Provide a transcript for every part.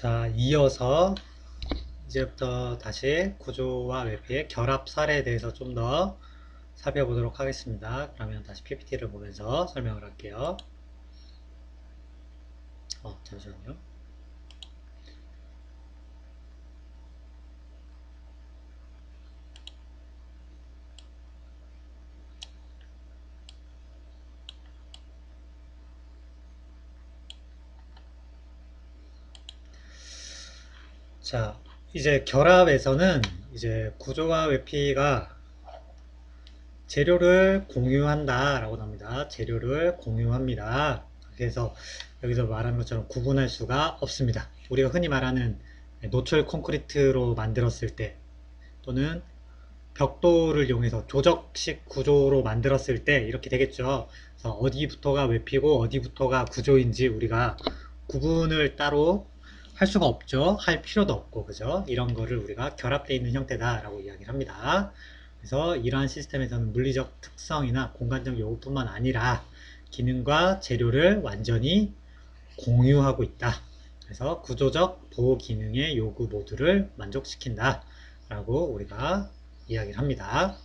자, 이어서 이제부터 다시 구조와 웹의 결합 사례에 대해서 좀 더 살펴보도록 하겠습니다. 그러면 다시 PPT를 보면서 설명을 할게요. 어, 잠시만요. 자, 이제 결합에서는 이제 구조와 웹피가 재료를 공유한다 라고 나옵니다. 재료를 공유합니다. 그래서 여기서 말하는 것처럼 구분할 수가 없습니다. 우리가 흔히 말하는 노출 콘크리트로 만들었을 때 또는 벽돌을 이용해서 조적식 구조로 만들었을 때 이렇게 되겠죠. 그래서 어디부터가 웹피고 어디부터가 구조인지 우리가 구분을 따로 할 수가 없죠. 할 필요도 없고, 그죠? 이런 거를 우리가 결합되어 있는 형태다라고 이야기를 합니다. 그래서 이러한 시스템에서는 물리적 특성이나 공간적 요구뿐만 아니라 기능과 재료를 완전히 공유하고 있다. 그래서 구조적 보호 기능의 요구 모두를 만족시킨다. 라고 우리가 이야기를 합니다.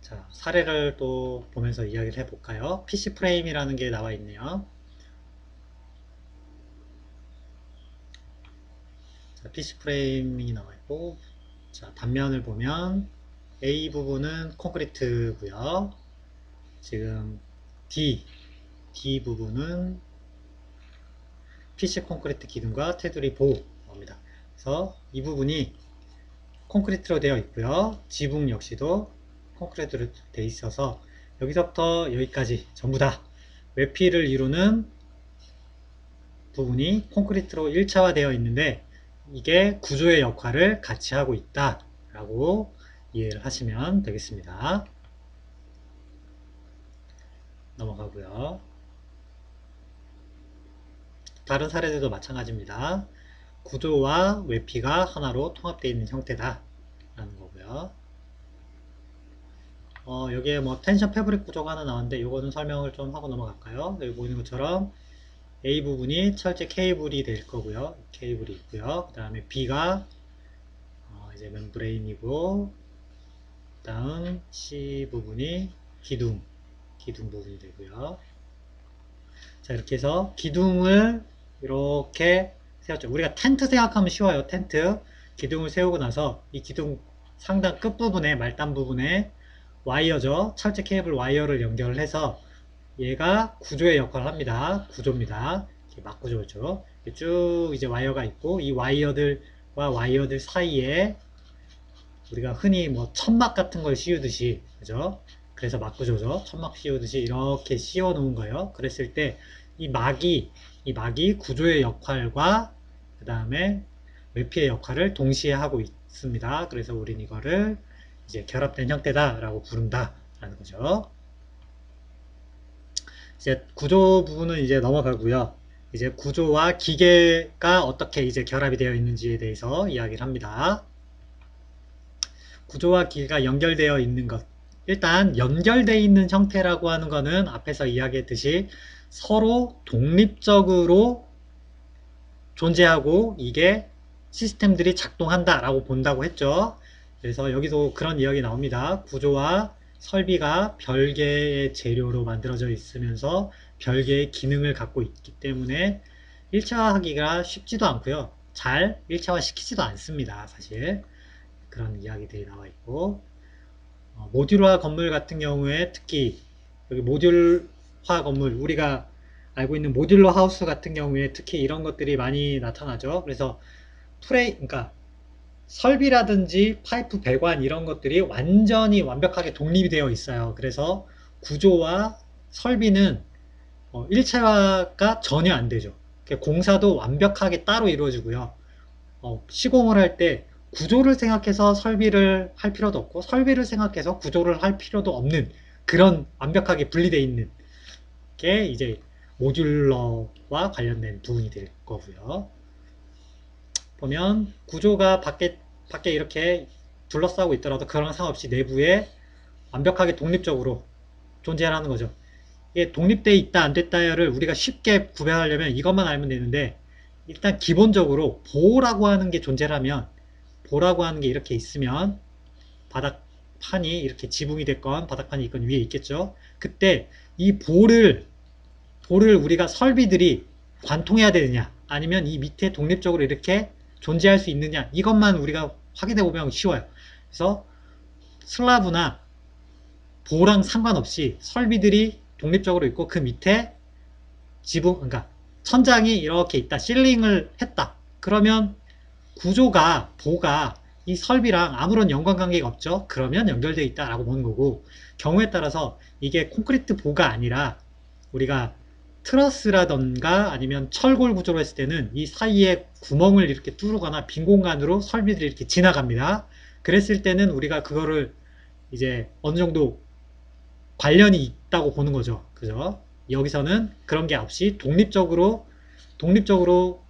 자, 사례를 또 보면서 이야기를 해볼까요? PC 프레임이라는 게 나와 있네요. 자, PC 프레임이 나와 있고, 자, 단면을 보면 A 부분은 콘크리트고요. 지금 D, D 부분은 PC 콘크리트 기둥과 테두리 보호입니다. 그래서 이 부분이 콘크리트로 되어 있고요. 지붕 역시도 콘크리트로 되어 있어서 여기서부터 여기까지 전부 다 외피를 이루는 부분이 콘크리트로 1차화 되어 있는데 이게 구조의 역할을 같이 하고 있다 라고 이해를 하시면 되겠습니다. 넘어가고요. 다른 사례들도 마찬가지입니다. 구조와 외피가 하나로 통합되어 있는 형태다 라는 거고요. 어, 여기에 뭐 텐션 패브릭 구조가 하나 나왔는데 이거는 설명을 좀 하고 넘어갈까요? 여기 보이는 것처럼 A 부분이 철제 케이블이 될 거고요. 케이블이 있고요. 그 다음에 B가 어, 이제 멤브레인이고 다음 C 부분이 기둥 기둥 부분이 되고요. 자 이렇게 해서 기둥을 이렇게 세웠죠. 우리가 텐트 생각하면 쉬워요. 텐트 기둥을 세우고 나서 이 기둥 상단 끝 부분에 말단 부분에 와이어죠. 철제 케이블 와이어를 연결해서 얘가 구조의 역할을 합니다. 구조입니다. 이렇게 막구조죠. 쭉 이제 와이어가 있고 이 와이어들과 와이어들 사이에 우리가 흔히 뭐 천막 같은 걸 씌우듯이 그죠? 그래서 막구조죠. 천막 씌우듯이 이렇게 씌워 놓은 거예요. 그랬을 때 이 막이 이 막이 구조의 역할과 그 다음에 외피의 역할을 동시에 하고 있습니다. 그래서 우린 이거를 이제 결합된 형태다라고 부른다라는 거죠. 이제 구조 부분은 이제 넘어가고요. 이제 구조와 기계가 어떻게 이제 결합이 되어 있는지에 대해서 이야기를 합니다. 구조와 기계가 연결되어 있는 것. 일단 연결되어 있는 형태라고 하는 거는 앞에서 이야기했듯이 서로 독립적으로 존재하고 이게 시스템들이 작동한다라고 본다고 했죠. 그래서 여기서 그런 이야기 나옵니다. 구조와 설비가 별개의 재료로 만들어져 있으면서 별개의 기능을 갖고 있기 때문에 1차화하기가 쉽지도 않고요. 잘 1차화 시키지도 않습니다. 사실 그런 이야기들이 나와 있고 어, 모듈화 건물 같은 경우에 특히 여기 모듈화 건물 우리가 알고 있는 모듈러 하우스 같은 경우에 특히 이런 것들이 많이 나타나죠. 그래서 프레이 그러니까 설비라든지 파이프 배관 이런 것들이 완전히 완벽하게 독립이 되어 있어요. 그래서 구조와 설비는 어, 1차가 전혀 안 되죠. 공사도 완벽하게 따로 이루어지고요. 어, 시공을 할 때 구조를 생각해서 설비를 할 필요도 없고 설비를 생각해서 구조를 할 필요도 없는 그런 완벽하게 분리되어 있는 게 이제 모듈러와 관련된 부분이 될 거고요. 보면 구조가 밖에 밖에 이렇게 둘러싸고 있더라도 그런 상관없이 내부에 완벽하게 독립적으로 존재하는 거죠. 이게 독립돼 있다 안 됐다를 우리가 쉽게 구별하려면 이것만 알면 되는데 일단 기본적으로 보라고 하는 게 존재라면 보라고 하는 게 이렇게 있으면 바닥판이 이렇게 지붕이 됐건 바닥판이 있건 위에 있겠죠. 그때 이 볼을 볼을 우리가 설비들이 관통해야 되느냐 아니면 이 밑에 독립적으로 이렇게 존재할 수 있느냐? 이것만 우리가 확인해 보면 쉬워요. 그래서 슬라브나 보랑 상관없이 설비들이 독립적으로 있고 그 밑에 지붕 그러니까 천장이 이렇게 있다. 실링을 했다. 그러면 구조가 보가 이 설비랑 아무런 연관관계가 없죠. 그러면 연결되어 있다라고 보는 거고 경우에 따라서 이게 콘크리트 보가 아니라 우리가 트러스라던가 아니면 철골 구조로 했을 때는 이 사이에 구멍을 이렇게 뚫거나 빈 공간으로 설비들이 이렇게 지나갑니다 그랬을 때는 우리가 그거를 이제 어느 정도 관련이 있다고 보는 거죠. 그죠? 여기서는 그런 게 없이 독립적으로 독립적으로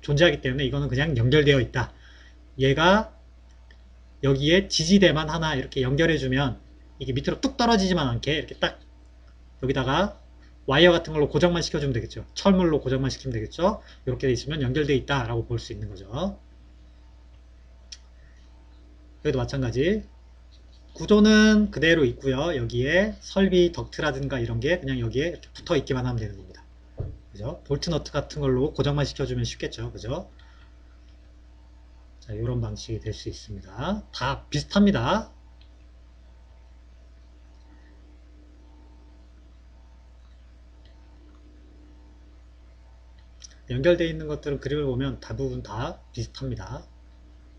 존재하기 때문에 이거는 그냥 연결되어 있다. 얘가 여기에 지지대만 하나 이렇게 연결해 주면 이게 밑으로 뚝 떨어지지만 않게 이렇게 딱 여기다가 와이어 같은 걸로 고정만 시켜주면 되겠죠. 철물로 고정만 시키면 되겠죠. 이렇게 돼 있으면 연결되어 있다라고 볼 수 있는 거죠. 여기도 마찬가지. 구조는 그대로 있고요. 여기에 설비 덕트라든가 이런 게 그냥 여기에 이렇게 붙어 있기만 하면 되는 겁니다. 그죠? 볼트 너트 같은 걸로 고정만 시켜주면 쉽겠죠. 그죠? 자, 이런 방식이 될 수 있습니다. 다 비슷합니다. 연결되어 있는 것들은 그림을 보면 대부분 다 비슷합니다.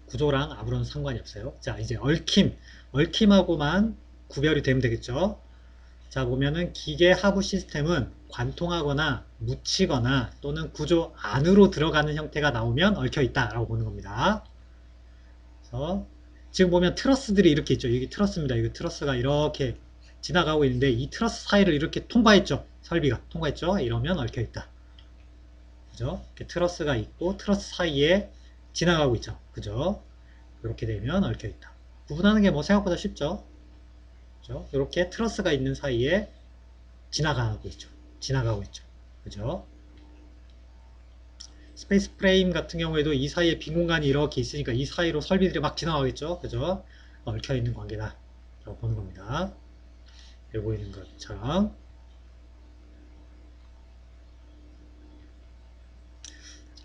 구조랑 아무런 상관이 없어요. 자, 이제 얽힘. 얽힘하고만 구별이 되면 되겠죠. 자, 보면은 기계 하부 시스템은 관통하거나 묻히거나 또는 구조 안으로 들어가는 형태가 나오면 얽혀 있다라고 보는 겁니다. 그래서 지금 보면 트러스들이 이렇게 있죠. 여기 트러스입니다. 여기 트러스가 이렇게 지나가고 있는데 이 트러스 사이를 이렇게 통과했죠. 설비가 통과했죠. 이러면 얽혀 있다. 그죠? 이렇게 트러스가 있고 트러스 사이에 지나가고 있죠. 그죠? 이렇게 되면 얽혀 있다. 구분하는 게 뭐 생각보다 쉽죠? 그죠? 이렇게 트러스가 있는 사이에 지나가고 있죠. 지나가고 있죠. 그죠? 스페이스 프레임 같은 경우에도 이 사이에 빈 공간이 이렇게 있으니까 이 사이로 설비들이 막 지나가겠죠. 그죠? 얽혀 있는 관계다. 라고 보는 겁니다. 여기 보이는 것처럼.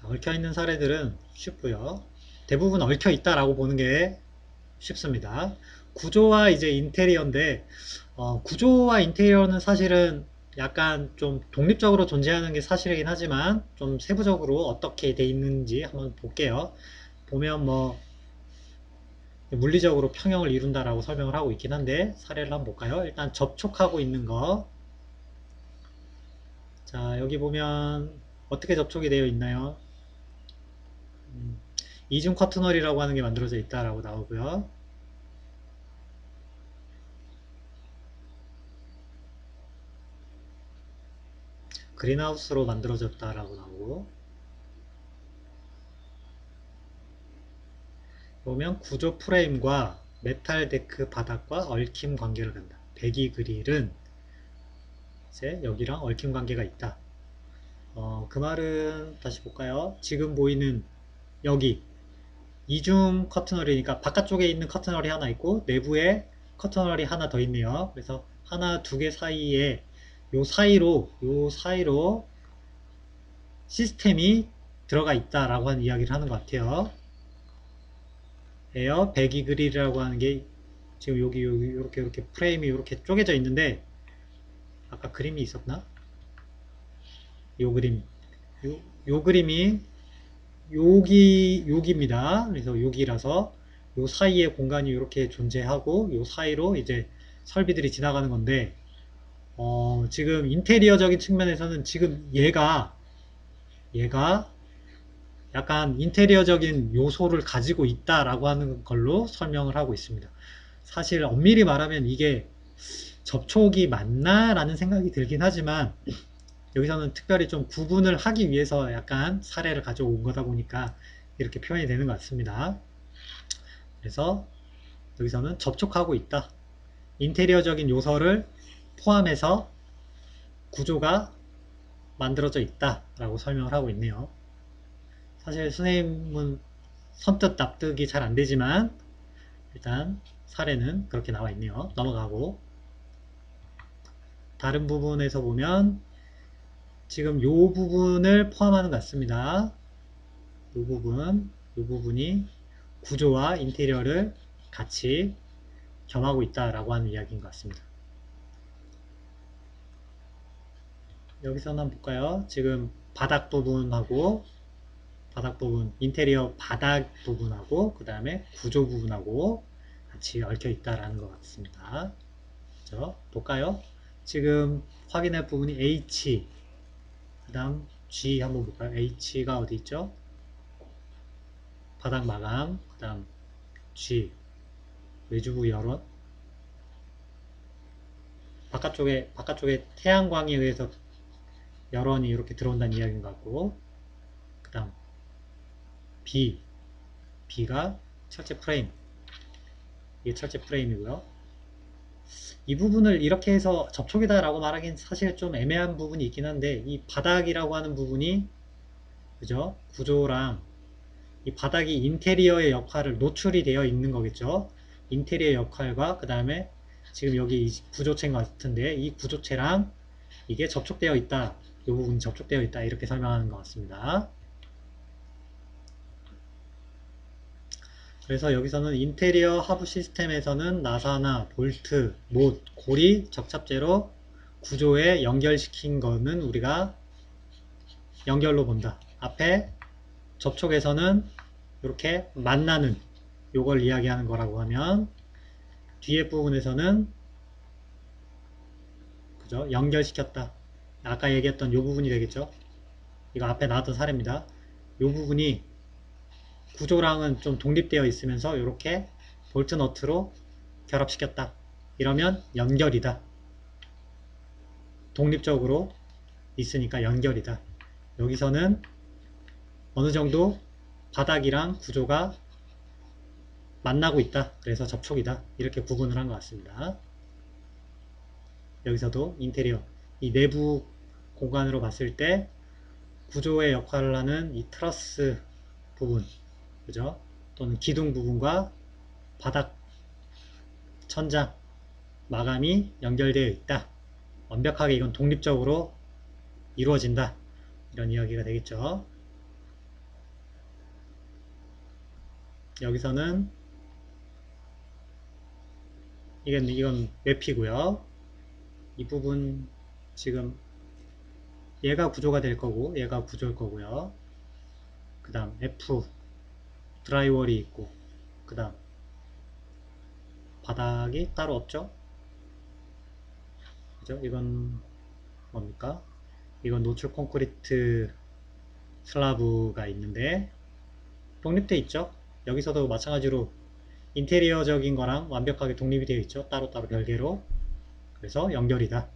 자, 얽혀 있는 사례들은 쉽고요. 대부분 얽혀 있다라고 보는 게 쉽습니다. 구조와 이제 인테리어인데 어, 구조와 인테리어는 사실은 약간 좀 독립적으로 존재하는 게 사실이긴 하지만 좀 세부적으로 어떻게 돼 있는지 한번 볼게요. 보면 뭐 물리적으로 평형을 이룬다라고 설명을 하고 있긴 한데 사례를 한번 볼까요? 일단 접촉하고 있는 거. 자 여기 보면 어떻게 접촉이 되어 있나요? 음, 이중 커트널이라고 하는 게 만들어져 있다라고 나오고요. 그린하우스로 만들어졌다라고 나오고 보면 구조 프레임과 메탈 데크 바닥과 얽힘 관계를 간다. 배기 그릴은 이제 여기랑 얽힘 관계가 있다. 어, 그 말은 다시 볼까요? 지금 보이는 여기 이중 커튼널이니까 바깥쪽에 있는 커튼널이 하나 있고 내부에 커튼널이 하나 더 있네요. 그래서 하나 두 개 사이에 요 사이로 요 사이로 시스템이 들어가 있다라고 하는 이야기를 하는 것 같아요. 에어 배기 그릴이라고 하는 게 지금 여기 여기 이렇게 이렇게 프레임이 이렇게 쪼개져 있는데 아까 그림이 있었나? 요 그림 요, 요 그림이 여기 여기입니다. 그래서 여기라서 요 사이에 공간이 이렇게 존재하고 요 사이로 이제 설비들이 지나가는 건데 어, 지금 인테리어적인 측면에서는 지금 얘가 얘가 약간 인테리어적인 요소를 가지고 있다라고 하는 걸로 설명을 하고 있습니다. 사실 엄밀히 말하면 이게 접촉이 맞나라는 생각이 들긴 하지만 여기서는 특별히 좀 구분을 하기 위해서 약간 사례를 가져온 거다 보니까 이렇게 표현이 되는 것 같습니다. 그래서 여기서는 접촉하고 있다. 인테리어적인 요소를 포함해서 구조가 만들어져 있다 라고 설명을 하고 있네요. 사실 선생님은 선뜻 납득이 잘 안 되지만 일단 사례는 그렇게 나와 있네요. 넘어가고 다른 부분에서 보면 지금 요 부분을 포함하는 것 같습니다. 요 부분, 요 부분이 구조와 인테리어를 같이 겸하고 있다라고 하는 이야기인 것 같습니다. 여기서 한번 볼까요? 지금 바닥 부분하고 바닥 부분, 인테리어 바닥 부분하고 그 다음에 구조 부분하고 같이 얽혀 있다라는 것 같습니다. 그죠? 볼까요? 지금 확인할 부분이 H, 그 다음 G 한번 볼까요? H가 어디 있죠? 바닥 마감, 그 다음 G, 외주부 열원. 바깥쪽에, 바깥쪽에 태양광에 의해서 열원이 이렇게 들어온다는 이야기인 것 같고, 그 다음 B, B가 철제 프레임. 이게 철제 프레임이고요. 이 부분을 이렇게 해서 접촉이다 라고 말하기는 사실 좀 애매한 부분이 있긴 한데 이 바닥이라고 하는 부분이 그죠? 구조랑 이 바닥이 인테리어의 역할을 노출이 되어 있는 거겠죠? 인테리어 역할과 그 다음에 지금 여기 이 구조체인 것 같은데 이 구조체랑 이게 접촉되어 있다. 이 부분이 접촉되어 있다. 이렇게 설명하는 것 같습니다 그래서 여기서는 인테리어 하부 시스템에서는 나사나 볼트, 못, 고리, 접착제로 구조에 연결시킨 거는 우리가 연결로 본다. 앞에 접촉에서는 이렇게 만나는 요걸 이야기하는 거라고 하면 뒤에 부분에서는 그죠? 연결시켰다. 아까 얘기했던 요 부분이 되겠죠? 이거 앞에 나왔던 사례입니다. 요 부분이 구조랑은 좀 독립되어 있으면서 이렇게 볼트 너트로 결합시켰다. 이러면 연결이다. 독립적으로 있으니까 연결이다. 여기서는 어느 정도 바닥이랑 구조가 만나고 있다. 그래서 접촉이다. 이렇게 구분을 한 것 같습니다. 여기서도 인테리어, 이 내부 공간으로 봤을 때 구조의 역할을 하는 이 트러스 부분, 그죠? 또는 기둥 부분과 바닥, 천장, 마감이 연결되어 있다. 완벽하게 이건 독립적으로 이루어진다. 이런 이야기가 되겠죠. 여기서는 이건, 이건 웹이고요. 이 부분 지금 얘가 구조가 될 거고 얘가 구조일 거고요. 그 다음 F 드라이월이 있고 그 다음 바닥이 따로 없죠? 그죠? 이건 뭡니까? 이건 노출 콘크리트 슬라브가 있는데 독립되어 있죠? 여기서도 마찬가지로 인테리어적인 거랑 완벽하게 독립이 되어 있죠? 따로따로 별개로. 그래서 연결이다.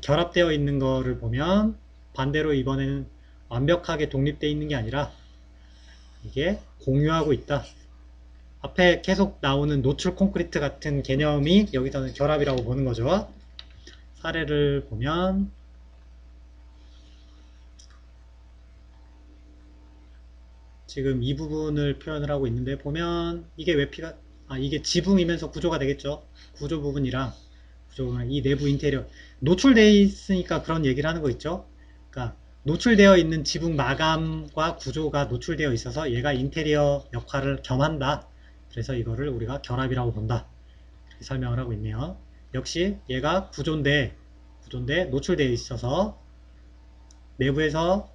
결합되어 있는 거를 보면 반대로 이번에는 완벽하게 독립되어 있는 게 아니라 이게 공유하고 있다. 앞에 계속 나오는 노출 콘크리트 같은 개념이 여기서는 결합이라고 보는 거죠. 사례를 보면 지금 이 부분을 표현을 하고 있는데 보면 이게 외피가 아 이게 지붕이면서 구조가 되겠죠. 구조 부분이랑 구조 부분 이 내부 인테리어 노출되어 있으니까 그런 얘기를 하는 거 있죠. 그러니까 노출되어 있는 지붕 마감과 구조가 노출되어 있어서 얘가 인테리어 역할을 겸한다. 그래서 이거를 우리가 결합이라고 본다. 설명을 하고 있네요. 역시 얘가 구조인데 구조인데 노출되어 있어서 내부에서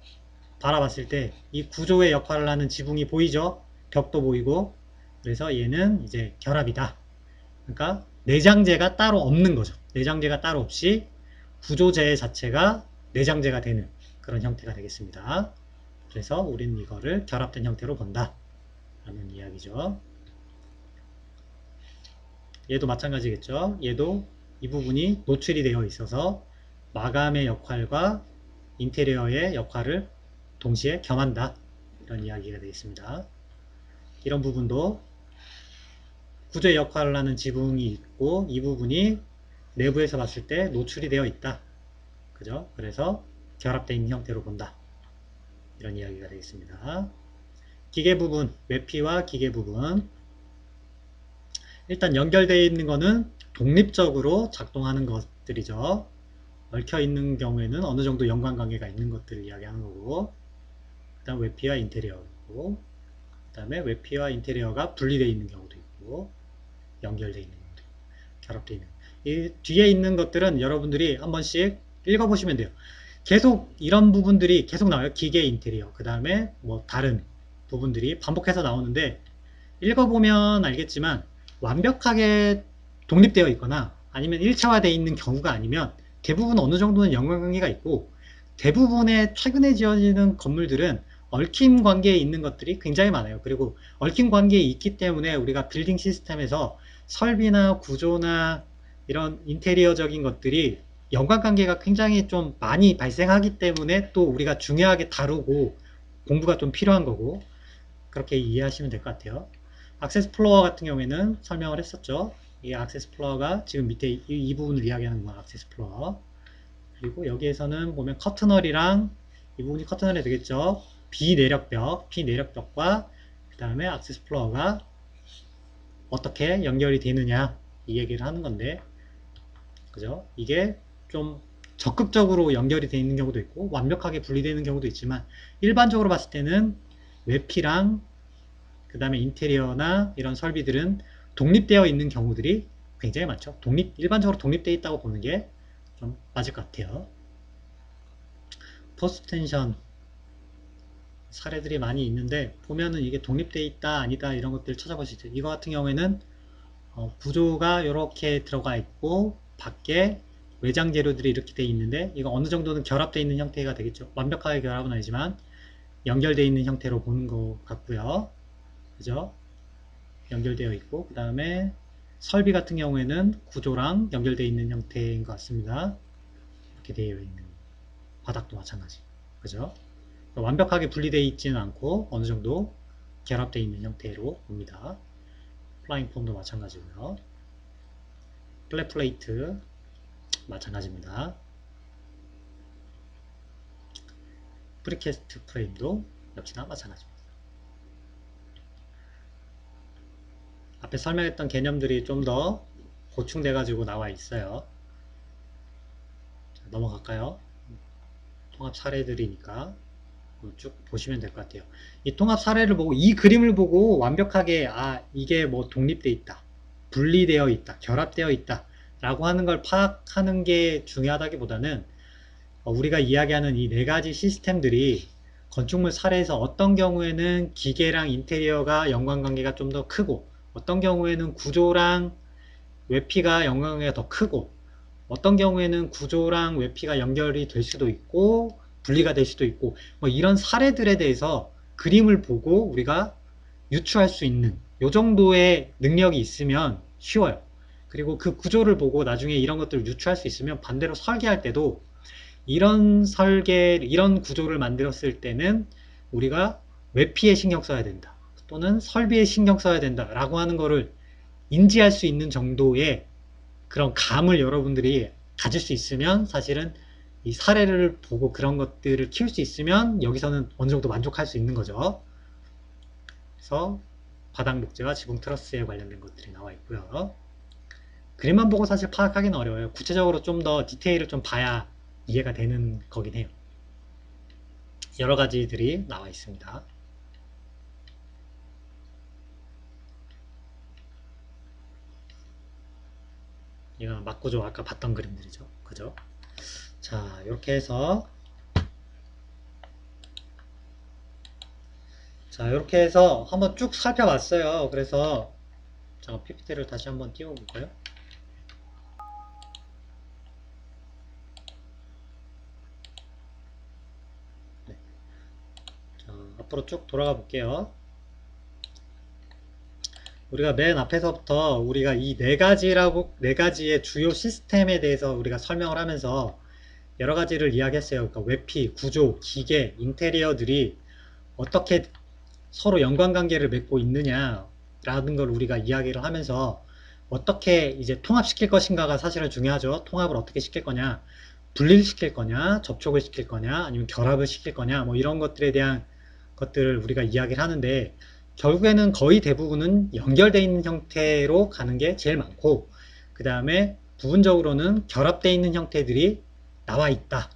바라봤을 때 이 구조의 역할을 하는 지붕이 보이죠? 벽도 보이고 그래서 얘는 이제 결합이다. 그러니까 내장재가 따로 없는 거죠. 내장재가 따로 없이 구조재 자체가 내장재가 되는 그런 형태가 되겠습니다. 그래서 우리는 이거를 결합된 형태로 본다. 라는 이야기죠. 얘도 마찬가지겠죠. 얘도 이 부분이 노출이 되어 있어서 마감의 역할과 인테리어의 역할을 동시에 겸한다. 이런 이야기가 되겠습니다. 이런 부분도 구조의 역할을 하는 지붕이 있고 이 부분이 내부에서 봤을 때 노출이 되어 있다. 그죠? 그래서 있는 형태로 본다. 이런 이야기가 되겠습니다. 기계 부분, 외피와 기계 부분. 일단 연결되어 있는 거는 독립적으로 작동하는 것들이죠. 얽혀 있는 경우에는 어느 정도 연관관계가 있는 것들을 이야기하는 거고, 그 다음 외피와 인테리어고, 그 다음에 외피와 인테리어가 분리되어 있는 경우도 있고, 연결되어 있는 경우도 있고, 결합되어 있는. 이 뒤에 있는 것들은 여러분들이 한 번씩 읽어보시면 돼요. 계속 이런 부분들이 계속 나와요. 기계 인테리어. 그 다음에 뭐 다른 부분들이 반복해서 나오는데 읽어보면 알겠지만 완벽하게 독립되어 있거나 아니면 1차화되어 있는 경우가 아니면 대부분 어느 정도는 연관관계가 있고 대부분의 최근에 지어지는 건물들은 얽힘 관계에 있는 것들이 굉장히 많아요. 그리고 얽힘 관계에 있기 때문에 우리가 빌딩 시스템에서 설비나 구조나 이런 인테리어적인 것들이 연관관계가 굉장히 좀 많이 발생하기 때문에 또 우리가 중요하게 다루고 공부가 좀 필요한 거고 그렇게 이해하시면 될 것 같아요. 악세스 플로어 같은 경우에는 설명을 했었죠. 이 악세스 플로어가 지금 밑에 이, 이 부분을 이야기하는 건 악세스 플로어. 그리고 여기에서는 보면 커튼널이랑 이 부분이 커튼널이 되겠죠. 비내력벽, 비내력벽과 그 다음에 악세스 플로어가 어떻게 연결이 되느냐 이 얘기를 하는 건데 그죠? 이게 좀 적극적으로 연결이 되어 있는 경우도 있고 완벽하게 분리되는 경우도 있지만 일반적으로 봤을 때는 외피랑 그 다음에 인테리어나 이런 설비들은 독립되어 있는 경우들이 굉장히 많죠. 독립, 일반적으로 독립되어 있다고 보는 게 좀 맞을 것 같아요. 포스텐션 사례들이 많이 있는데 보면은 이게 독립되어 있다 아니다 이런 것들 찾아보시죠. 이거 같은 경우에는 어, 구조가 이렇게 들어가 있고 밖에 외장 재료들이 이렇게 되어 있는데 이거 어느 정도는 결합되어 있는 형태가 되겠죠. 완벽하게 결합은 아니지만 연결되어 있는 형태로 보는 것 같고요. 그죠? 연결되어 있고 그 다음에 설비 같은 경우에는 구조랑 연결되어 있는 형태인 것 같습니다. 이렇게 되어 있는 바닥도 마찬가지. 그죠? 완벽하게 분리되어 있지는 않고 어느 정도 결합되어 있는 형태로 봅니다. 플라잉 폼도 마찬가지고요. 플랫 플레이트 마찬가지입니다. 프리캐스트 프레임도 역시나 마찬가지입니다. 앞에 설명했던 개념들이 좀 더 보충돼 가지고 나와 있어요. 자, 넘어갈까요? 통합 사례들이니까 쭉 보시면 될 것 같아요. 이 통합 사례를 보고 이 그림을 보고 완벽하게 아 이게 뭐 독립돼 있다, 분리되어 있다, 결합되어 있다 라고 하는 걸 파악하는 게 중요하다기보다는 어, 우리가 이야기하는 이 네 가지 시스템들이 건축물 사례에서 어떤 경우에는 기계랑 인테리어가 연관관계가 좀 더 크고 어떤 경우에는 구조랑 외피가 연관관계가 더 크고 어떤 경우에는 구조랑 외피가 연결이 될 수도 있고 분리가 될 수도 있고 뭐 이런 사례들에 대해서 그림을 보고 우리가 유추할 수 있는 요 정도의 능력이 있으면 쉬워요. 그리고 그 구조를 보고 나중에 이런 것들을 유추할 수 있으면 반대로 설계할 때도 이런 설계, 이런 구조를 만들었을 때는 우리가 외피에 신경 써야 된다. 또는 설비에 신경 써야 된다. 라고 하는 거를 인지할 수 있는 정도의 그런 감을 여러분들이 가질 수 있으면 사실은 이 사례를 보고 그런 것들을 키울 수 있으면 여기서는 어느 정도 만족할 수 있는 거죠. 그래서 바닥 목재와 지붕 트러스에 관련된 것들이 나와 있고요. 그림만 보고 사실 파악하기는 어려워요. 구체적으로 좀 더 디테일을 좀 봐야 이해가 되는 거긴 해요. 여러 가지들이 나와 있습니다. 이건 막구조 아까 봤던 그림들이죠. 그죠? 자, 이렇게 해서 자, 이렇게 해서 한번 쭉 살펴봤어요. 그래서 잠깐 PPT를 다시 한번 띄워볼까요? 네. 자, 앞으로 쭉 돌아가 볼게요. 우리가 맨 앞에서부터 우리가 이 네 가지라고 네 가지의 주요 시스템에 대해서 우리가 설명을 하면서 여러 가지를 이야기했어요. 그러니까 외피, 구조, 기계, 인테리어들이 어떻게 서로 연관관계를 맺고 있느냐라는 걸 우리가 이야기를 하면서 어떻게 이제 통합시킬 것인가가 사실은 중요하죠. 통합을 어떻게 시킬 거냐. 분리를 시킬 거냐, 접촉을 시킬 거냐, 아니면 결합을 시킬 거냐, 뭐 이런 것들에 대한 것들을 우리가 이야기를 하는데 결국에는 거의 대부분은 연결되어 있는 형태로 가는 게 제일 많고 그 다음에 부분적으로는 결합되어 있는 형태들이 나와 있다.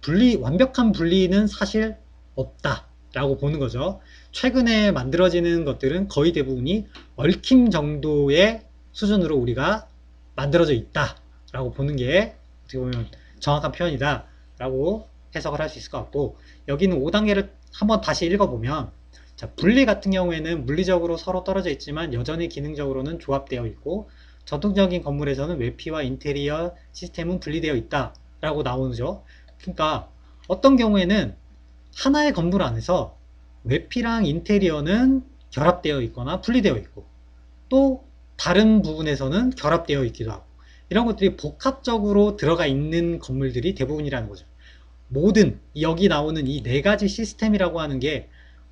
분리, 완벽한 분리는 사실 없다. 라고 보는 거죠. 최근에 만들어지는 것들은 거의 대부분이 얽힘 정도의 수준으로 우리가 만들어져 있다. 라고 보는 게 어떻게 보면 정확한 표현이다. 라고 해석을 할 수 있을 것 같고 여기는 5단계를 한번 다시 읽어보면 자, 분리 같은 경우에는 물리적으로 서로 떨어져 있지만 여전히 기능적으로는 조합되어 있고 전통적인 건물에서는 외피와 인테리어 시스템은 분리되어 있다 라고 나오죠. 그러니까 어떤 경우에는 하나의 건물 안에서 외피랑 인테리어는 결합되어 있거나 분리되어 있고 또 다른 부분에서는 결합되어 있기도 하고 이런 것들이 복합적으로 들어가 있는 건물들이 대부분이라는 거죠 모든 여기 나오는 이 네 가지 시스템이라고 하는 게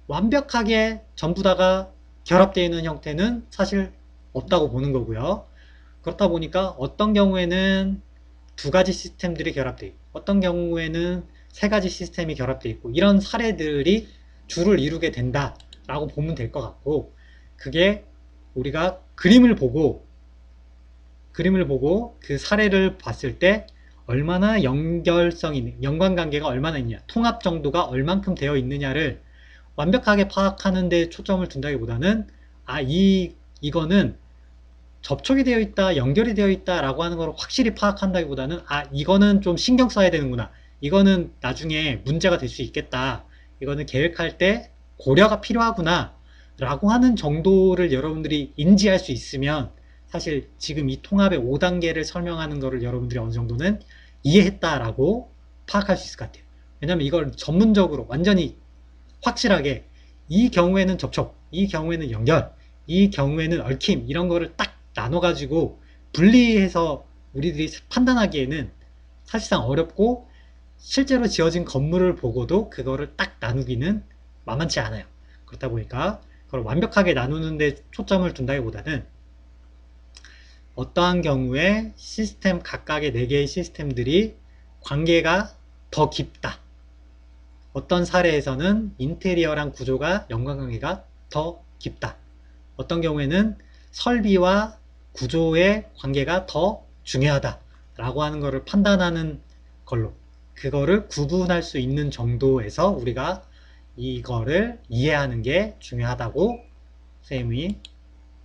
완벽하게 전부 다가 결합되어 있는 형태는 사실 없다고 보는 거고요. 그렇다 보니까 어떤 경우에는 두 가지 시스템들이 결합되어 있고 어떤 경우에는 세 가지 시스템이 결합되어 있고 이런 사례들이 주를 이루게 된다라고 보면 될 것 같고 그게 우리가 그림을 보고 그림을 보고 그 사례를 봤을 때 얼마나 연결성이 있는, 연관관계가 얼마나 있냐, 통합 정도가 얼만큼 되어 있느냐를 완벽하게 파악하는 데 초점을 둔다기보다는 아, 이, 이거는 접촉이 되어 있다, 연결이 되어 있다 라고 하는 걸 확실히 파악한다기보다는 아, 이거는 좀 신경 써야 되는구나. 이거는 나중에 문제가 될 수 있겠다. 이거는 계획할 때 고려가 필요하구나. 라고 하는 정도를 여러분들이 인지할 수 있으면 사실 지금 이 통합의 5단계를 설명하는 거를 여러분들이 어느 정도는 이해했다라고 파악할 수 있을 것 같아요. 왜냐면 이걸 전문적으로 완전히 확실하게 이 경우에는 접촉, 이 경우에는 연결, 이 경우에는 얽힘 이런 거를 딱 나눠가지고 분리해서 우리들이 판단하기에는 사실상 어렵고 실제로 지어진 건물을 보고도 그거를 딱 나누기는 만만치 않아요. 그렇다 보니까 그걸 완벽하게 나누는데 초점을 둔다기보다는 어떠한 경우에 시스템 각각의 4개의 시스템들이 관계가 더 깊다. 어떤 사례에서는 인테리어랑 구조가 연관관계가 더 깊다. 어떤 경우에는 설비와 구조의 관계가 더 중요하다. 라고 하는 것을 판단하는 걸로 그거를 구분할 수 있는 정도에서 우리가 이거를 이해하는 게 중요하다고 선생님이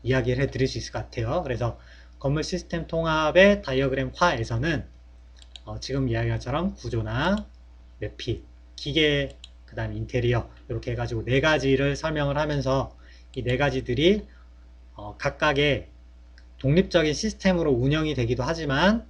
이야기를 해 드릴 수 있을 것 같아요. 그래서 건물 시스템 통합의 다이어그램화에서는 어, 지금 이야기한 것처럼 구조나 매피, 기계, 그 다음 인테리어 이렇게 해가지고 네 가지를 설명을 하면서 이 네 가지들이 어, 각각의 독립적인 시스템으로 운영이 되기도 하지만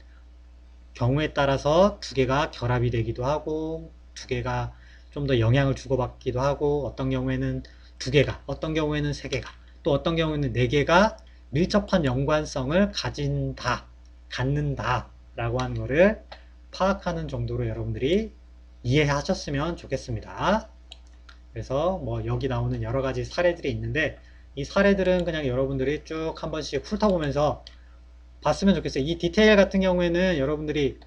경우에 따라서 두 개가 결합이 되기도 하고 두 개가 좀 더 영향을 주고받기도 하고 어떤 경우에는 두 개가 어떤 경우에는 세 개가 또 어떤 경우에는 네 개가 밀접한 연관성을 가진다 갖는다 라고 하는 거를 파악하는 정도로 여러분들이 이해하셨으면 좋겠습니다 그래서 뭐 여기 나오는 여러 가지 사례들이 있는데 이 사례들은 그냥 여러분들이 쭉 한 번씩 훑어보면서 봤으면 좋겠어요. 이 디테일 같은 경우에는 여러분들이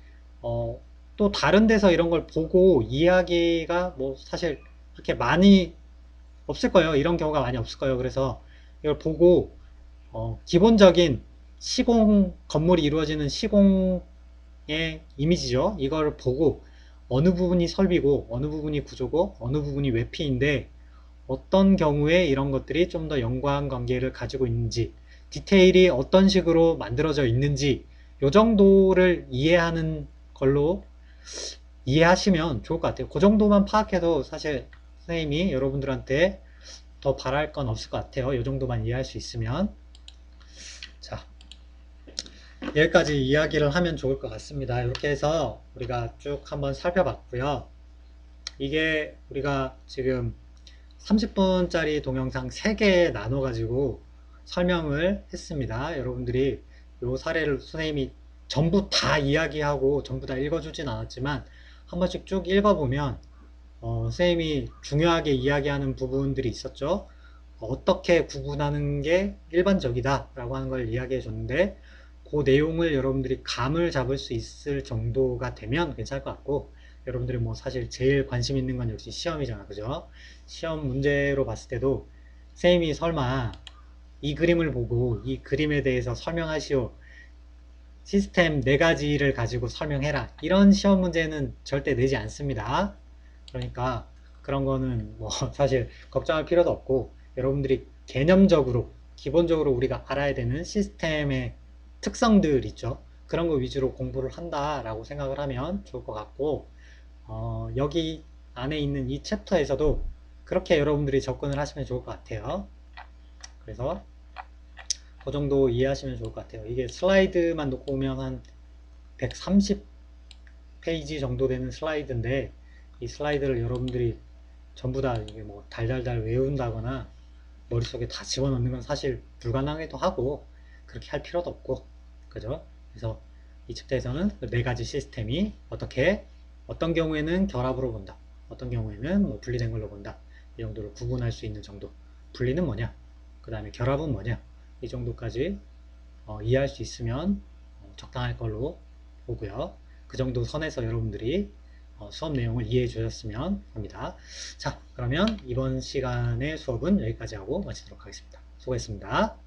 어, 또 다른 데서 이런 걸 보고 이해하기가 뭐 사실 그렇게 많이 없을 거예요. 이런 경우가 많이 없을 거예요. 그래서 이걸 보고 어, 기본적인 시공 건물이 이루어지는 시공의 이미지죠. 이걸 보고 어느 부분이 설비고 어느 부분이 구조고 어느 부분이 외피인데 어떤 경우에 이런 것들이 좀 더 연관 관계를 가지고 있는지 디테일이 어떤 식으로 만들어져 있는지 이 정도를 이해하는 걸로 이해하시면 좋을 것 같아요. 그 정도만 파악해도 사실 선생님이 여러분들한테 더 바랄 건 없을 것 같아요. 이 정도만 이해할 수 있으면. 자, 여기까지 이야기를 하면 좋을 것 같습니다. 이렇게 해서 우리가 쭉 한번 살펴봤고요. 이게 우리가 지금 30분짜리 동영상 3개 나눠 가지고 설명을 했습니다. 여러분들이 이 사례를 선생님이 전부 다 이야기하고 전부 다 읽어주진 않았지만 한 번씩 쭉 읽어보면 어, 선생님이 중요하게 이야기하는 부분들이 있었죠. 어떻게 구분하는 게 일반적이다 라고 하는 걸 이야기해 줬는데 그 내용을 여러분들이 감을 잡을 수 있을 정도가 되면 괜찮을 것 같고 여러분들이 뭐 사실 제일 관심 있는 건 역시 시험이잖아 그죠? 시험 문제로 봤을 때도 쌤이 설마 이 그림을 보고 이 그림에 대해서 설명하시오. 시스템 네 가지를 가지고 설명해라. 이런 시험 문제는 절대 내지 않습니다. 그러니까 그런 거는 뭐 사실 걱정할 필요도 없고 여러분들이 개념적으로 기본적으로 우리가 알아야 되는 시스템의 특성들 있죠. 그런 거 위주로 공부를 한다라고 생각을 하면 좋을 것 같고 어, 여기 안에 있는 이 챕터에서도 그렇게 여러분들이 접근을 하시면 좋을 것 같아요. 그래서 그 정도 이해하시면 좋을 것 같아요. 이게 슬라이드만 놓고 오면 한 130페이지 정도 되는 슬라이드인데 이 슬라이드를 여러분들이 전부 다 이게 뭐 달달달 외운다거나 머릿속에 다 집어넣는 건 사실 불가능하기도 하고 그렇게 할 필요도 없고 그죠? 그래서 이 챕터에서는 그 네 가지 시스템이 어떻게 어떤 경우에는 결합으로 본다 어떤 경우에는 뭐 분리된 걸로 본다 이 정도로 구분할 수 있는 정도. 분리는 뭐냐? 그 다음에 결합은 뭐냐? 이 정도까지 어, 이해할 수 있으면 어, 적당할 걸로 보고요. 그 정도 선에서 여러분들이 어, 수업 내용을 이해해 주셨으면 합니다. 자 그러면 이번 시간의 수업은 여기까지 하고 마치도록 하겠습니다. 수고했습니다